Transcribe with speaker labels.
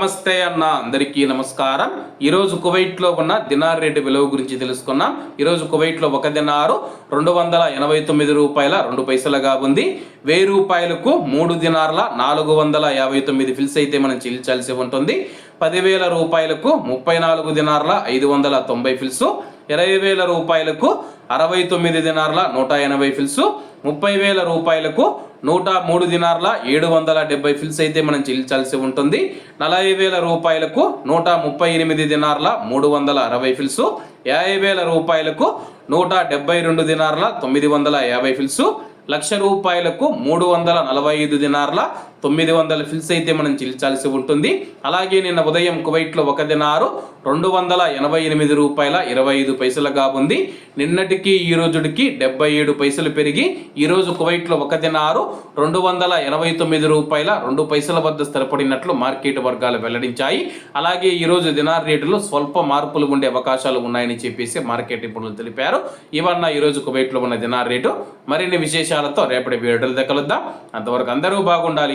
Speaker 1: నమస్తే అన్న అందరికీ నమస్కారం. ఈరోజు కువైట్లో ఉన్న దినార్ రేటు విలువ గురించి తెలుసుకున్నాం. ఈరోజు కువైట్లో ఒక దినారు రెండు వందల ఎనభై తొమ్మిది రూపాయల రెండు పైసలుగా ఉంది. వెయ్యి రూపాయలకు మూడు దినార్ల నాలుగు వందల యాభై తొమ్మిది ఫిల్స్ అయితే మనం చెల్లించాల్సి ఉంటుంది. పదివేల రూపాయలకు ముప్పై నాలుగు దినార్ల ఐదు వందల తొంభై ఫిల్స్. ఇరవై వేల రూపాయలకు అరవై తొమ్మిది దినార్ల నూట ఎనభై ఫిల్స్ ముప్పై వేల రూపాయలకు నూట మూడు దినార్ల ఏడు వందల డెబ్బై ఫిల్స్ అయితే మనం చెల్లించాల్సి ఉంటుంది. నలభై వేల రూపాయలకు నూట ముప్పై ఎనిమిది దినార్ల మూడు వందల అరవై ఫిల్స్ యాభై వేల రూపాయలకు నూట డెబ్బై రెండు దినార్ల తొమ్మిది వందల యాభై ఫిల్స్ లక్ష రూపాయలకు మూడు వందల నలభై ఐదు దినార్ల తొమ్మిది వందల ఫిల్స్ అయితే మనం చెల్లించాల్సి ఉంటుంది. అలాగే నిన్న ఉదయం కువైట్లో ఒక దినారు రెండు వందల ఎనభై ఎనిమిది రూపాయల ఇరవై ఐదు పైసలుగా ఉంది. నిన్నటికి ఈ రోజుకి డెబ్బై ఏడు పైసలు పెరిగి ఈరోజు కువైట్లో ఒక దినారు రెండు వందల ఎనభై తొమ్మిది రూపాయల రెండు పైసల వద్ద స్థిరపడినట్లు మార్కెట్ వర్గాలు వెల్లడించాయి. అలాగే ఈరోజు దినార్ రేటులో స్వల్ప మార్పులు ఉండే అవకాశాలు ఉన్నాయని చెప్పేసి మార్కెట్ నిపుణులు తెలిపారు. ఇవన్న ఈరోజు కువైట్లో ఉన్న దినార్ రేటు. మరిన్ని విశేషాలతో రేపటి వీడియోలు దగ్గలుద్దాం అంతవరకు అందరూ బాగుండాలి